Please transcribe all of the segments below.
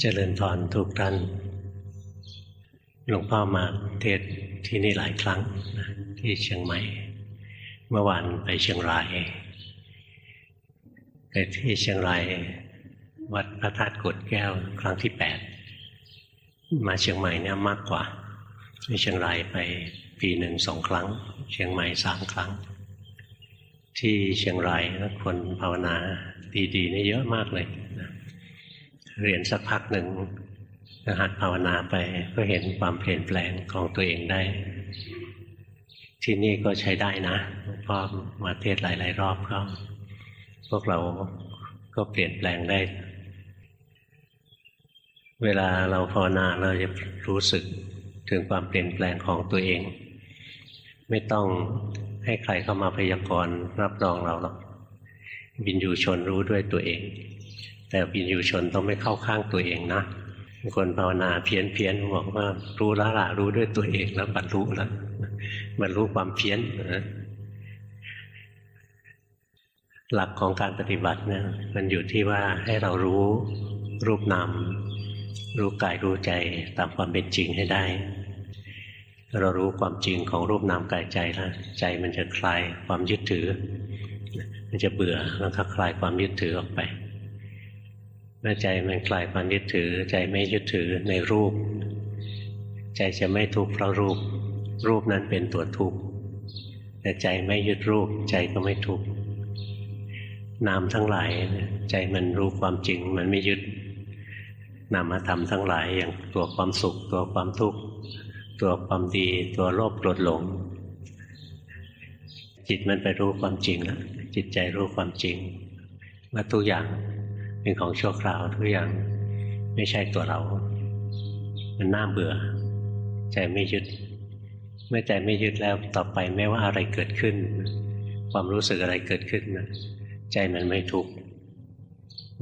เจริญพรทุกท่านหลวงพ่อมาเทศที่นี่หลายครั้งนะที่เชียงใหม่ เมื่อวานไปเชียงรายไปที่เชียงรายวัดพระธาตุกดแก้วครั้งที่แปดมาเชียงใหม่เนี่ยมากกว่าไปเชียงรายไปปีหนึ่งสองครั้ง เชียงใหม่สามครั้ง ที่เชียงรายคนภาวนาดีๆนี่เยอะมากเลยนะ เรียนสักพักหนึ่งหัดภาวนาไปก็เห็นความเปลี่ยนแปลงของตัวเองได้ ที่นี่ก็ใช้ได้นะพอมาเทศหลาย ๆ รอบก็พวกเราก็เปลี่ยนแปลงได้ เวลาเราภาวนาเราจะรู้สึกถึงความเปลี่ยนแปลงของตัวเอง ไม่ต้องให้ใครเข้ามาพยากรณ์รับรองเราหรอกบินยูชนรู้ด้วยตัวเอง แต่บินยูชนต้องไม่เข้าข้างตัวเองนะคนภาวนาเพี้ยนเพียนบอกว่ารู้ละละรู้ด้วยตัวเองแล้วบรรลุแล้วบรรลุความเพี้ยนนะหลักของการปฏิบัติเนี่ยมันอยู่ที่ว่าให้เรารู้รูปนามรู้กายรู้ใจตามความเป็นจริงให้ได้ เรารู้ความจริงของรูปนามกายใจแล้วใจมันจะคลายความยึดถือ มันจะเบื่อแล้วก็คลายความยึดถือออกไป เมื่อใจมันคลายความยึดถือ ใจไม่ยึดถือในรูป ใจจะไม่ทุกข์เพราะรูป รูปนั้นเป็นตัวทุกข์แต่ใจไม่ยึดรูป ใจก็ไม่ทุกข์นามทั้งหลายใจมันรู้ความจริงมันไม่ยึดนามธรรมทั้งหลายอย่างตัวความสุข ตัวความทุกข์ตัวความดี ตัวโลภโกรธหลง จิตมันไปรู้ความจริงแล้วจิตใจรู้ความจริงว่าทุกอย่าง เป็นของชั่วคราวทุกอย่างไม่ใช่ตัวเรา มันน่าเบื่อ ใจไม่ยึด เมื่อใจไม่ยึดแล้วต่อไปไม่ว่าอะไรเกิดขึ้น ความรู้สึกอะไรเกิดขึ้นนะใจมันไม่ทุกข์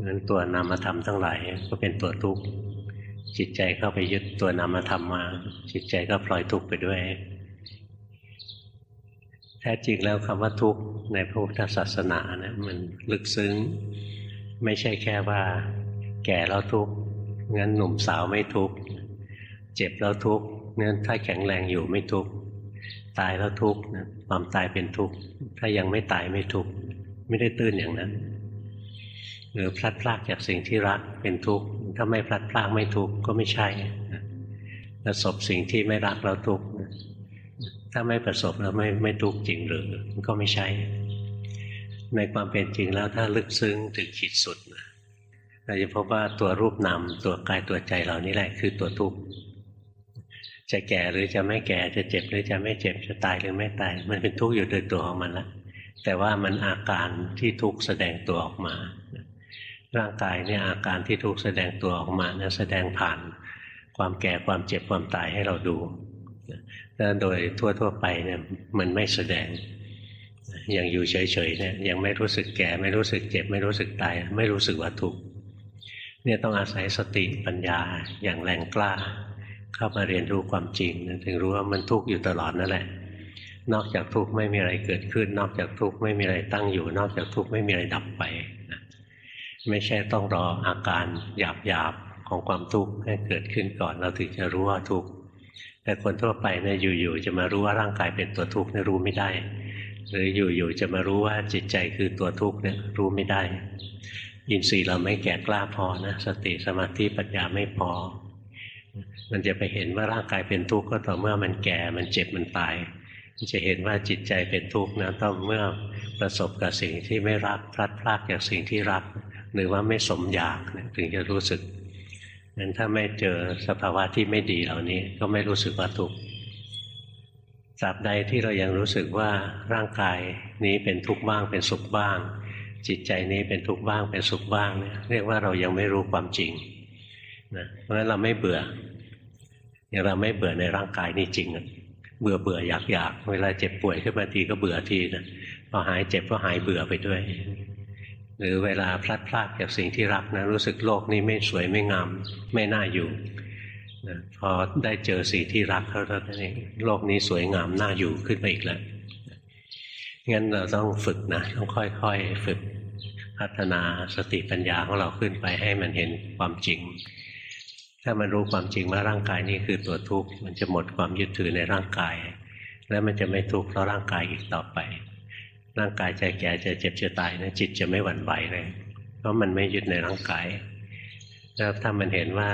นั้นตัวนามธรรมทั้งหลายก็เป็นตัวทุกข์จิตใจเข้าไปยึดตัวนามธรรมมา จิตใจก็พลอยทุกข์ไปด้วย แท้จริงแล้วคำว่าทุกข์ในพระพุทธศาสนานะมันลึกซึ้ง ไม่ใช่แค่ว่า แก่แล้วทุกข์งั้นหนุ่มสาวไม่ทุกข์เจ็บแล้วทุกข์งั้นถ้าแข็งแรงอยู่ไม่ทุกข์ตายแล้วทุกข์ความตายเป็นทุกข์ถ้ายังไม่ตายไม่ทุกข์ไม่ได้ตื่นอย่างนั้น หรือพลัดพรากจากสิ่งที่รักเป็นทุกข์ถ้าไม่พลัดพรากไม่ทุกข์ก็ไม่ใช่ประสบสิ่งที่ไม่รักแล้วทุกข์ถ้าไม่ประสบแล้วไม่ไม่ทุกข์จริงหรือก็ไม่ใช่ ในความเป็นจริงแล้วถ้าลึกซึ้งถึงขีดสุดเราจะพบว่าตัวรูปนามตัวกายตัวใจเรานี่แหละคือตัวทุกข์จะแก่หรือจะไม่แก่จะเจ็บหรือจะไม่เจ็บจะตายหรือไม่ตาย มันเป็นทุกข์อยู่โดยตัวของมันแล้วแต่ว่ามันอาการที่ทุกข์แสดงตัวออกมา ร่างกายเนี่ยอาการที่ทุกข์แสดงตัวออกมาเนี่ยแสดงผ่านความแก่ความเจ็บความตายให้เราดูแล้วโดยทั่วๆไปเนี่ยมันไม่แสดง อย่างอยู่เฉยๆเนี่ยยังไม่รู้สึกแก่ไม่รู้สึกเจ็บ ไม่รู้สึกตายไม่รู้สึกว่าทุกข์เนี่ยต้องอาศัยสติปัญญาอย่างแรงกล้า เข้ามาเรียนรู้ความจริงถึงรู้ว่ามันทุกข์อยู่ตลอดนั่นแหละ นอกจากทุกข์ไม่มีอะไรเกิดขึ้น นอกจากทุกข์ไม่มีอะไรตั้งอยู่ นอกจากทุกข์ไม่มีอะไรดับไปนะไม่ใช่ต้องรออาการหยาบๆของความทุกข์ให้เกิดขึ้นก่อนเราถึงจะรู้ว่าทุกข์แต่คนทั่วไปเนี่ยอยู่ๆจะมารู้ว่าร่างกายเป็นตัวทุกข์เนี่ยรู้ไม่ได้ หรืออยู่ๆจะมารู้ว่าจิตใจคือตัวทุกข์เนี่ยรู้ไม่ได้ อินทรีย์เราไม่แก่กล้าพอนะสติสมาธิปัญญาไม่พอ มันจะไปเห็นว่าร่างกายเป็นทุกข์ก็ต่อเมื่อมันแก่มันเจ็บมันตายมันจะเห็นว่าจิตใจเป็นทุกข์นะต้องเมื่อประสบกับสิ่งที่ไม่รักพลัดพรากจากสิ่งที่รัก หรือว่าไม่สมอยากถึงจะรู้สึกนั้นถ้าไม่เจอสภาวะที่ไม่ดีเหล่านี้ก็ไม่รู้สึกว่าทุกข์ ตราบใดที่เรายังรู้สึกว่าร่างกายนี้เป็นทุกข์บ้างเป็นสุขบ้าง จิตใจนี้เป็นทุกข์บ้างเป็นสุขบ้างเนี่ยเรียกว่าเรายังไม่รู้ความจริงนะเพราะฉะนั้นเราไม่เบื่ออย่างเราไม่เบื่อในร่างกายนี่จริงเบื่อเบื่ออยากอยากเวลาเจ็บป่วยขึ้นมาทีก็เบื่อทีนะพอหายเจ็บก็หายเบื่อไปด้วย หรือเวลาพลัดพรากจากสิ่งที่รักนะรู้สึกโลกนี้ไม่สวยไม่งาม ไม่น่าอยู่ นะพอได้เจอสิ่งที่รักเขาแล้วนั่นเองโลกนี้สวยงามน่าอยู่ขึ้นไปอีกแล้วงั้นเราต้องฝึกนะต้องค่อยๆฝึกพัฒนาสติปัญญาของเราขึ้นไปให้มันเห็นความจริง ถ้ามันรู้ความจริงว่าร่างกายนี้คือตัวทุกข์มันจะหมดความยึดถือในร่างกาย แล้วมันจะไม่ทุกข์เพราะร่างกายอีกต่อไป ร่างกายจะแก่จะเจ็บจะตายนะจิตจะไม่หวั่นไหวเลยเพราะมันไม่ยึดในร่างกาย แล้วถ้ามันเห็นว่า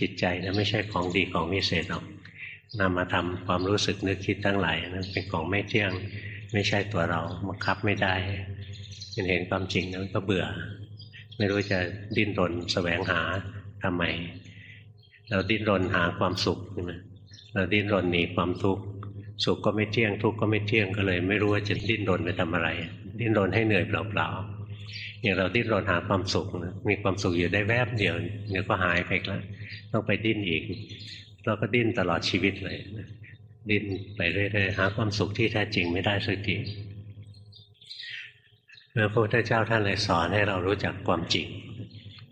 จิตใจนะไม่ใช่ของดีของวิเศษหรอกนำมาทำความรู้สึกนึกคิดทั้งหลายนะเป็นของไม่เที่ยงไม่ใช่ตัวเราบังคับไม่ได้มันเห็นความจริงแล้วก็เบื่อ ไม่รู้จะดิ้นรนแสวงหาทำไม เราดิ้นรนหาความสุขใช่ไหมเราดิ้นรนหนีความทุกข์สุขก็ไม่เที่ยงทุกข์ก็ไม่เที่ยงก็เลย ไม่รู้ว่าจะดิ้นรนไปทำอะไร ดิ้นรนให้เหนื่อยเปล่าๆ อย่างเราดิ้นรนหาความสุขนะมีความสุขอยู่ได้แวบเดียวเดี๋ยวก็หายไปแล้วต้องไปดิ้นอีก เราก็ดิ้นตลอดชีวิตเลยดิ้นไปเรื่อยๆหาความสุขที่แท้จริงไม่ได้สักทีพระพุทธเจ้าท่านเลยสอนให้เรารู้จักความจริง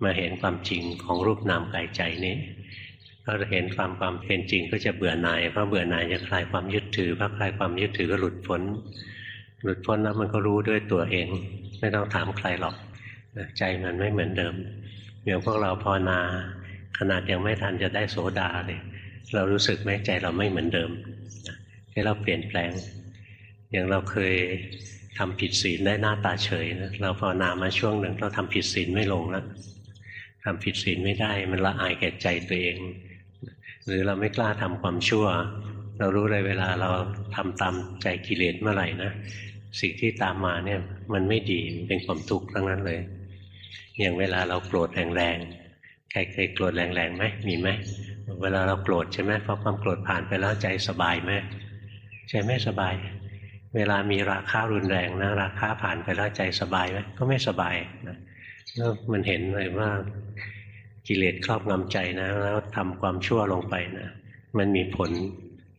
มาเห็นความจริงของรูปนามกายใจนี้ถ้าเห็นความความเป็นจริงก็จะเบื่อหน่ายเพราะเบื่อหน่ายจะคลายความยึดถือพอคลายความยึดถือก็หลุดพ้น หลุดพ้นแล้วมันก็รู้ด้วยตัวเอง ไม่ต้องถามใครหรอกใจมันไม่เหมือนเดิมอย่างพวกเราภาวนาขนาดยังไม่ทันจะได้โสดาเลยเรารู้สึกไหมใจเราไม่เหมือนเดิมให้เราเปลี่ยนแปลง อย่างเราเคยทำผิดศีลได้หน้าตาเฉยนะเราภาวนามาช่วงหนึ่งเราทำผิดศีลไม่ลงแล้วทำผิดศีลไม่ได้มันละอายแก่ใจตัวเอง หรือเราไม่กล้าทำความชั่ว เรารู้เลยเวลาเราทำตามใจกิเลสเมื่อไหร่นะ สิ่งที่ตามมาเนี่ยมันไม่ดีเป็นความทุกข์ทั้งนั้นเลย อย่างเวลาเราโกรธแรงๆใครเคยโกรธแรงๆไหมมีไหมเวลาเราโกรธใช่ไหมพอความโกรธผ่านไปแล้วใจสบายไหมใจไม่สบาย เวลามีราคารุนแรงนะราคาผ่านไปแล้วใจสบายไหมก็ไม่สบายนะแล้วมันเห็นเลยว่ากิเลสครอบงำใจนะ แล้วทำความชั่วลงไปนะ มันมีผล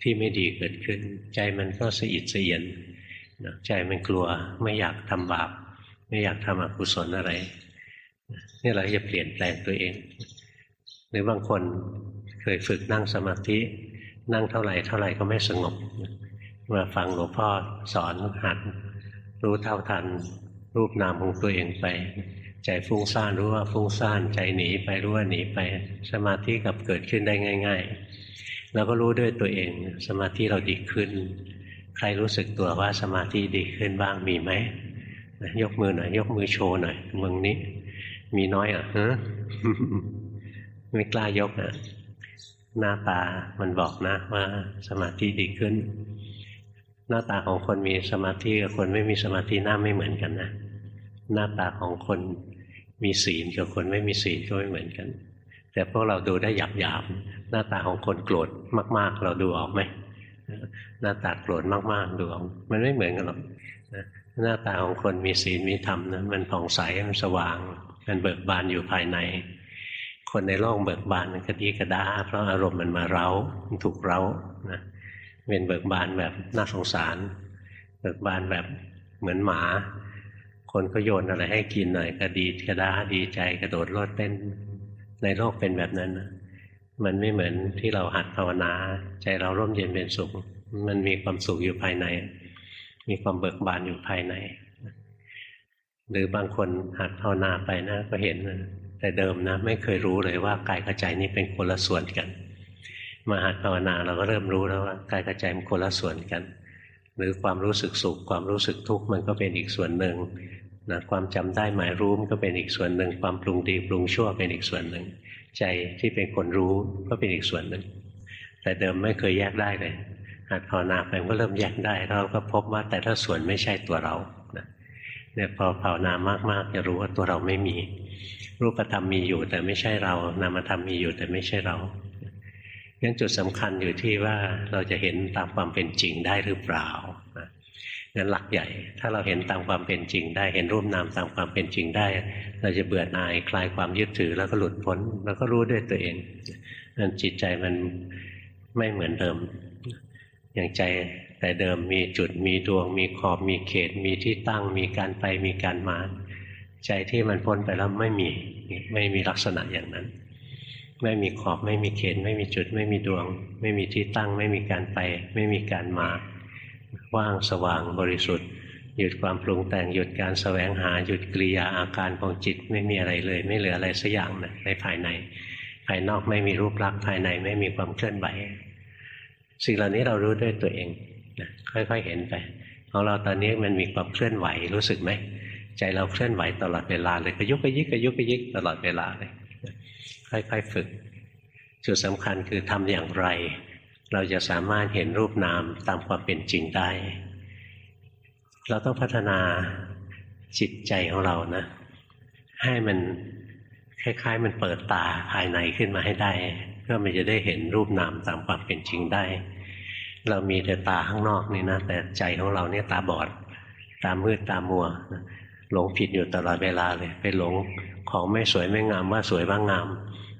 ที่ไม่ดีเกิดขึ้น ใจมันก็สะอิดสะเอียน ใจมันกลัวไม่อยากทำบาป ไม่อยากทำอกุศลอะไรนี่เราจะเปลี่ยนแปลงตัวเอง หรือบางคนเคยฝึกนั่งสมาธิ นั่งเท่าไหร่เท่าไหร่ก็ไม่สงบ มาฟังหลวงพ่อสอนหัดรู้เท่าทันรูปนามของตัวเองไป ใจฟุ้งซ่านรู้ว่าฟุ้งซ่านใจหนีไปรู้ว่าหนีไป สมาธิกับเกิดขึ้นได้ง่าย ๆ เราก็รู้ด้วยตัวเอง สมาธิเราดีขึ้น ใครรู้สึกตัวว่าสมาธิดีขึ้นบ้างมีไหมยกมือหน่อยยกมือโชว์หน่อยเมืองนี้ มีน้อยอะฮะไม่กล้ายกอะหน้าตามันบอกนะว่าสมาธิดีขึ้น หน้าตาของคนมีสมาธิกับคนไม่มีสมาธิหน้าไม่เหมือนกันนะหน้าตาของคนมีศีลกับคนไม่มีศีลก็ไม่เหมือนกัน แต่พวกเราดูได้หยาบหยาบหน้าตาของคนโกรธมาก ๆ เราดูออกไหม หน้าตาโกรธมากๆดูออกมันไม่เหมือนกันหรอกหน้าตาของคนมีศีลมีธรรมนะมันผ่องใสมันสว่าง มันเบิกบานอยู่ภายใน คนในโลกเบิกบานมันกระดีกระดาเพราะอารมณ์มันมาเร้ามันถูกเร้านะเป็นเบิกบานแบบน่าสงสาร เบิกบานแบบเหมือนหมา คนก็โยนอะไรให้กินหน่อย ก็ดีกระดาดีใจกระโดดโลดเต้นในโลกเป็นแบบนั้นนะ มันไม่เหมือนที่เราหัดภาวนา ใจเราร่มเย็นเป็นสุข มันมีความสุขอยู่ภายใน มีความเบิกบานอยู่ภายใน หรือบางคนหัดภาวนาไปนะก็เห็นแต่เดิมนะ ไม่เคยรู้เลยว่ากายกับใจนี่เป็นคนละส่วนกัน มาหัดภาวนาเราก็เริ่มรู้แล้วว่ากายกับใจมันคนละส่วนกัน หรือความรู้สึกสุข ความรู้สึกทุกข์มันก็เป็นอีกส่วนหนึ่งนะความจำได้หมายรู้มันก็เป็นอีกส่วนหนึ่ง ความปรุงดีปรุงชั่วเป็นอีกส่วนหนึ่ง ใจที่เป็นคนรู้ก็เป็นอีกส่วนหนึ่ง แต่เดิมไม่เคยแยกได้เลยหัดภาวนาไปก็เริ่มแยกได้เราก็พบว่าแต่ละส่วนไม่ใช่ตัวเราเนี่ยพอภาวนามากๆ จะรู้ว่าตัวเราไม่มี รูปธรรมมีอยู่แต่ไม่ใช่เรา นามธรรมมีอยู่แต่ไม่ใช่เรางั้นจุดสำคัญอยู่ที่ว่าเราจะเห็นตามความเป็นจริงได้หรือเปล่า งั้นหลักใหญ่ ถ้าเราเห็นตามความเป็นจริง ได้เห็นรูปนามตามความเป็นจริงได้ เราจะเบื่อหน่ายคลายความยึดถือแล้วก็หลุดพ้น แล้วก็รู้ด้วยตัวเองนั่นจิตใจมันไม่เหมือนเดิม อย่างใจแต่เดิมมีจุดมีดวง มีขอบมีเขต มีที่ตั้ง มีการไปมีการมา ใจที่มันพ้นไปแล้วไม่มีไม่มีลักษณะอย่างนั้น ไม่มีขอบไม่มีเขต ไม่มีจุด ไม่มีดวง ไม่มีที่ตั้ง ไม่มีการไป ไม่มีการมา ว่างสว่างบริสุทธิ์ หยุดความปรุงแต่งหยุดการสแสวงหาหยุดกิริยาอาการของจิตไม่มีอะไรเลย ไม่เหลืออะไรสักอย่างนะในภายใน ภายนอกไม่มีรูปลักษณ์ภายในไม่มีความเคลื่อนไหวสิ่งเหล่านี้เรารู้ด้วยตัวเองนะค่อยๆเห็นไปของเราตอนนี้มันมีความเคลื่อนไหวรู้สึกไหมใจเราเคลื่อนไหวตลอดเวลาเลยกระยุกกระยิกกระยุกกระยิกตลอดเวลาเลยค่อยๆฝึกจุดสำคัญคือทำอย่างไร เราจะสามารถเห็นรูปนามตามความเป็นจริงได้ เราต้องพัฒนาจิตใจของเรานะ ให้มันคล้าย ๆ มันเปิดตาภายในขึ้นมาให้ได้ เพื่อมันจะได้เห็นรูปนามตามความเป็นจริงได้ เรามีแต่ตาข้างนอกนี่นะ แต่ใจของเราเนี่ยตาบอด ตามืดตามัว หลงผิดอยู่ตลอดเวลาเลย ไปหลงของไม่สวยไม่งามว่าสวยว่างาม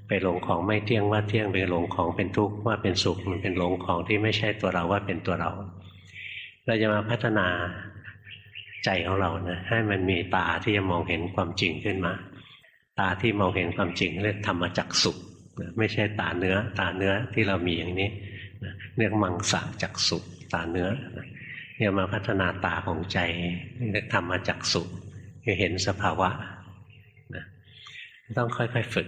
ไปหลงของไม่เที่ยงว่าเที่ยงไปหลงของเป็นทุกข์ว่าเป็นสุขมันเป็นหลงของที่ไม่ใช่ตัวเราว่าเป็นตัวเรา เราจะมาพัฒนาใจของเรานะให้มันมีตาที่จะมองเห็นความจริงขึ้นมา ตาที่มองเห็นความจริงเรียกธรรมจักสุขไม่ใช่ตาเนื้อ ตาเนื้อที่เรามีอย่างนี้เรียกมังสะจักสุขตาเนื้อเนี่ยมาพัฒนาตาของใจเรียกธรรมจักสุคือเห็นสภาวะนะต้องค่อยๆฝึก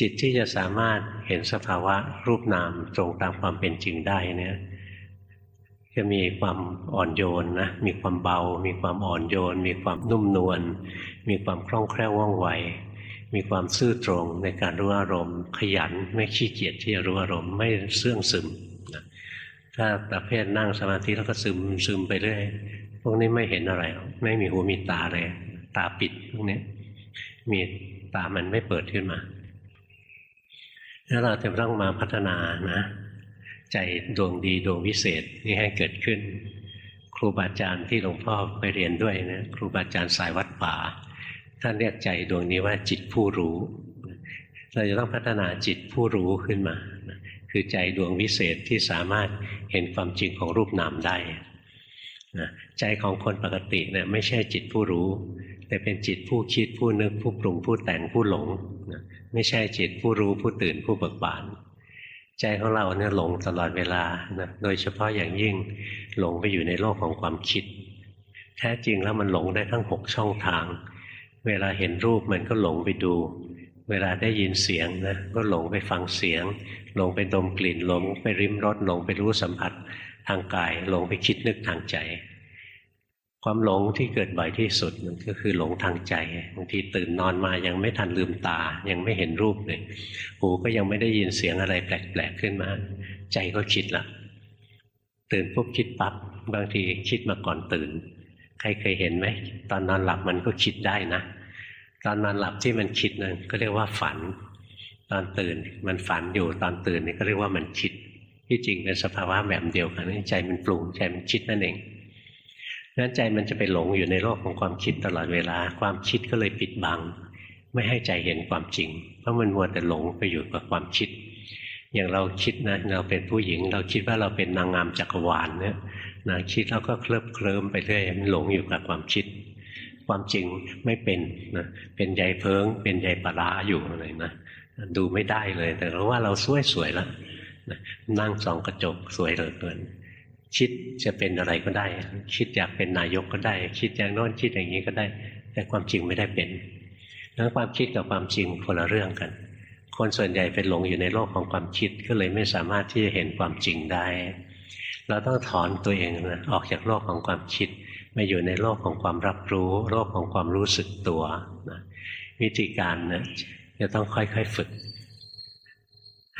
จิตที่จะสามารถเห็นสภาวะรูปนามตรงตามความเป็นจริงได้เนี่ยจะมีความอ่อนโยนนะ มีความเบา มีความอ่อนโยน มีความนุ่มนวล มีความคล่องแคล่วว่องไว มีความซื่อตรงในการรู้อารมณ์ ขยันไม่ขี้เกียจที่จะรู้อารมณ์ไม่เสื่องซึมนะถ้าประเภทนั่งสมาธิแล้วก็ซึมซึมไปเรื่อยพวกนี้ไม่เห็นอะไร ไม่มีหูมีตาเลย ตาปิดพวกนี้มีตามันไม่เปิดขึ้นมา แล้วเราจะต้องมาพัฒนานะ ใจดวงดีดวงวิเศษนี่ให้เกิดขึ้น ครูบาอาจารย์ที่หลวงพ่อไปเรียนด้วยนะครูบาอาจารย์สายวัดป่า ท่านเรียกใจดวงนี้ว่าจิตผู้รู้ เราจะต้องพัฒนาจิตผู้รู้ขึ้นมา คือใจดวงวิเศษที่สามารถเห็นความจริงของรูปนามได้ใจของคนปกติเนี่ยไม่ใช่จิตผู้รู้ แต่เป็นจิตผู้คิดผู้นึกผู้ปรุงผู้แต่งผู้หลง ไม่ใช่จิตผู้รู้ผู้ตื่นผู้เบิกบาน ใจของเราเนี่ยหลงตลอดเวลานะโดยเฉพาะอย่างยิ่งหลงไปอยู่ในโลกของความคิด แท้จริงแล้วมันหลงได้ทั้งหกช่องทาง เวลาเห็นรูปมันก็หลงไปดู เวลาได้ยินเสียงนะก็หลงไปฟังเสียง หลงไปดมกลิ่นหลงไปริมรสหลงไปรู้สัมผัสทางกาย หลงไปคิดนึกทางใจ ความหลงที่เกิดบ่อยที่สุดมันก็คือหลงทางใจบางทีตื่นนอนมายังไม่ทันลืมตา ยังไม่เห็นรูปเลยหูก็ยังไม่ได้ยินเสียงอะไรแปลกๆขึ้นมา ใจก็คิดละตื่นปุ๊บคิดปั๊บบางทีคิดมาก่อนตื่น ใครเคยเห็นไหมตอนนอนหลับมันก็คิดได้นะตอนนอนหลับที่มันคิดนั่นก็เรียกว่าฝัน ตอนตื่นมันฝันอยู่ตอนตื่นนี่ก็เรียกว่ามันคิด ที่จริงเป็นสภาวะแบบเดียวกันใจมันปรุงใจมันคิดนั่นเอง นั้นใจมันจะไปหลงอยู่ในโลกของความคิดตลอดเวลา ความคิดก็เลยปิดบัง ไม่ให้ใจเห็นความจริง เพราะมันมัวแต่หลงไปอยู่กับความคิด อย่างเราคิดนะเราเป็นผู้หญิง เราคิดว่าเราเป็นนางงามจักรวาลเนี่ยนะคิดแล้วก็เคลิบเคลิ้มไปเรื่อยมันหลงอยู่กับความคิด ความจริงไม่เป็นนะเป็นใยเพิง เป็นใยปลาอยู่อะไรนะดูไม่ได้เลย แต่เราว่าเราสวยสวยแล้วนั่งสองกระจกสวยเหลือเกิน คิดจะเป็นอะไรก็ได้ คิดอยากเป็นนายกก็ได้ คิดอย่างโน้นคิดอย่างนี้ก็ได้ แต่ความจริงไม่ได้เป็นนั้นความคิดกับความจริงคนละเรื่องกัน คนส่วนใหญ่เป็นหลงอยู่ในโลกของความคิดก็เลยไม่สามารถที่จะเห็นความจริงได้ เราต้องถอนตัวเองนะออกจากโลกของความคิดมาอยู่ในโลกของความรับรู้ โลกของความรู้สึกตัวนะวิธีการนะจะต้องค่อยๆฝึก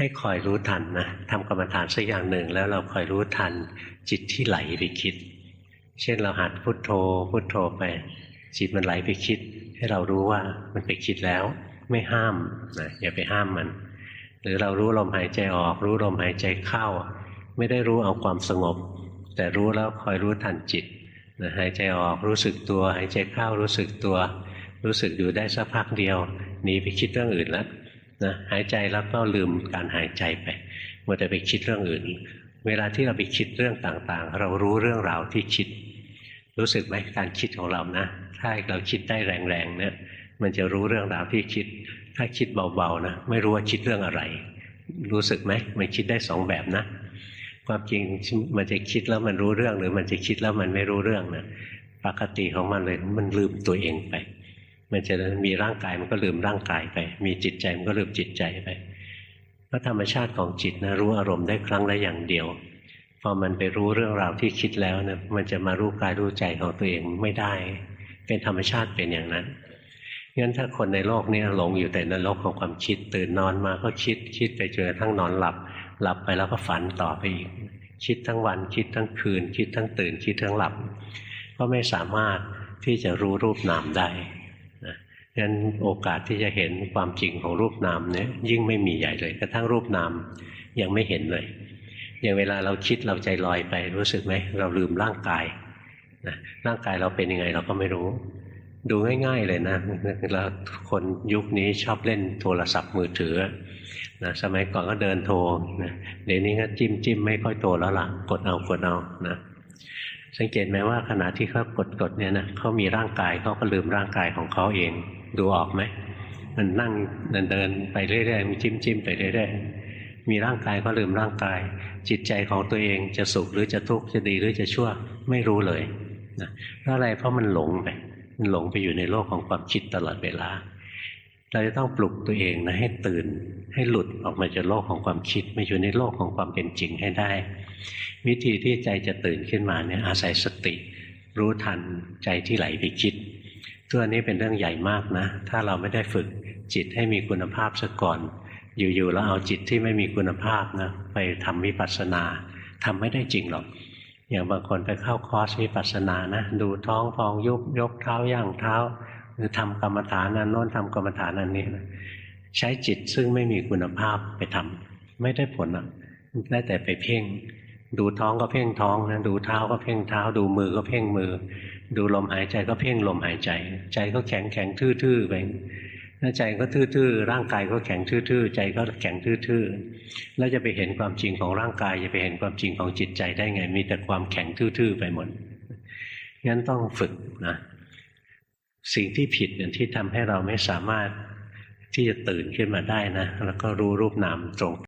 ให้คอยรู้ทันนะทำกรรมฐานสักอย่างหนึ่ง แล้วเราคอยรู้ทันจิตที่ไหลไปคิด เช่นเราหัดพุดโทโธพุโทโธไป จิตมันไหลไปคิด ให้เรารู้ว่ามันไปคิดแล้ว ไม่ห้ามนะอย่าไปห้ามมัน หรือเรารู้ลมหายใจออก รู้ลมหายใจเข้า ไม่ได้รู้เอาความสงบ แต่รู้แล้วคอยรู้ทันจิตนะหายใจออกรู้สึกตัว หายใจเข้ารู้สึกตัว รู้สึกอยู่ได้สักพักเดียวหนีไปคิดเรื่องอื่นแล้ว นะหายใจแล้วก็ลืมการหายใจไปมัวแต่ไปคิดเรื่องอื่น เวลาที่เราไปคิดเรื่องต่างๆ เรารู้เรื่องราวที่คิด รู้สึกไหมการคิดของเรานะ ถ้าเราคิดได้แรงๆเนี่ยมันจะรู้เรื่องราวที่คิด ถ้าคิดเบาๆนะไม่รู้ว่าคิดเรื่องอะไร รู้สึกไหมมันคิดได้สองแบบนะ ความจริงมันจะคิดแล้วมันรู้เรื่องหรือมันจะคิดแล้วมันไม่รู้เรื่องนะปกติของมันเลยมันลืมตัวเองไป มันจะมีร่างกายมันก็ลืมร่างกายไป มีจิตใจมันก็ลืมจิตใจไปเพราะธรรมชาติของจิตนะรู้อารมณ์ได้ครั้งละอย่างเดียวพอมันไปรู้เรื่องราวที่คิดแล้วเนี่ยมันจะมารู้กายรู้ใจของตัวเองไม่ได้ เป็นธรรมชาติเป็นอย่างนั้นงั้นถ้าคนในโลกนี้หลงอยู่แต่ในโลกของความคิด ตื่นนอนมาก็คิดคิดไปจนกระทั่งนอนหลับ หลับไปแล้วก็ฝันต่อไปอีก คิดทั้งวันคิดทั้งคืน คิดทั้งตื่นคิดทั้งหลับ ก็ไม่สามารถที่จะรู้รูปนามได้ งั้นโอกาสที่จะเห็นความจริงของรูปนามเนี่ยยิ่งไม่มีใหญ่เลยกระทั่งรูปนามยังไม่เห็นเลยอย่างเวลาเราคิดเราใจลอยไปรู้สึกไหมเราลืมร่างกายนะร่างกายเราเป็นยังไงเราก็ไม่รู้ ดูง่าย ๆ เลยนะเราคนยุคนี้ชอบเล่นโทรศัพท์มือถือนะสมัยก่อนก็เดินโทรนะเดี๋ยวนี้ก็จิ้มจิ้มไม่ค่อยโทรแล้วล่ะกดเอากดเอานะสังเกตไหมว่าขณะที่เขากดกดเนี่ยนะเขามีร่างกายเขาก็ลืมร่างกายของเขาเอง ดูออกไหมมันนั่งเดินเดินไปเรื่อยๆมันจิ้มจิ้มไปเรื่อยๆมีร่างกายก็ลืมร่างกาย จิตใจของตัวเองจะสุขหรือจะทุกข์จะดีหรือจะชั่วไม่รู้เลยนะเพราะอะไรเพราะมันหลงไปมันหลงไปอยู่ในโลกของความคิดตลอดเวลา เราจะต้องปลุกตัวเองนะให้ตื่นให้หลุดออกมาจากโลกของความคิดมาอยู่ในโลกของความเป็นจริงให้ได้ วิธีที่ใจจะตื่นขึ้นมาเนี่ยอาศัยสติ รู้ทันใจที่ไหลไปคิด ตัวนี้เป็นเรื่องใหญ่มากนะ ถ้าเราไม่ได้ฝึกจิตให้มีคุณภาพซะก่อน อยู่ๆแล้วเอาจิตที่ไม่มีคุณภาพนะไปทำวิปัสสนาทำไม่ได้จริงหรอก อย่างบางคนไปเข้าคอร์สวิปัสสนานะ ดูท้องพองยุบยกเท้าย่างเท้า หรือทำกรรมฐานนั้นโน้นทำกรรมฐานอันนี้นะใช้จิตซึ่งไม่มีคุณภาพไปทำไม่ได้ผลอะได้แต่ไปเพ่ง ดูท้องก็เพ่งท้องนะดูเท้าก็เพ่งเท้า ดูมือก็เพ่งมือ ดูลมหายใจก็เพ่งลมหายใจ ใจก็แข็งแข็งทื่อๆไปถ้าใจก็ทื่อๆร่างกายก็แข็งทื่อๆใจก็แข็งทื่อๆแล้วจะไปเห็นความจริงของร่างกายจะไปเห็นความจริงของจิตใจได้ไง มีแต่ความแข็งทื่อๆไปหมดงั้นต้องฝึกนะสิ่งที่ผิดเนี่ยที่ทำให้เราไม่สามารถที่จะตื่นขึ้นมาได้นะ แล้วก็รู้รูปนามตรง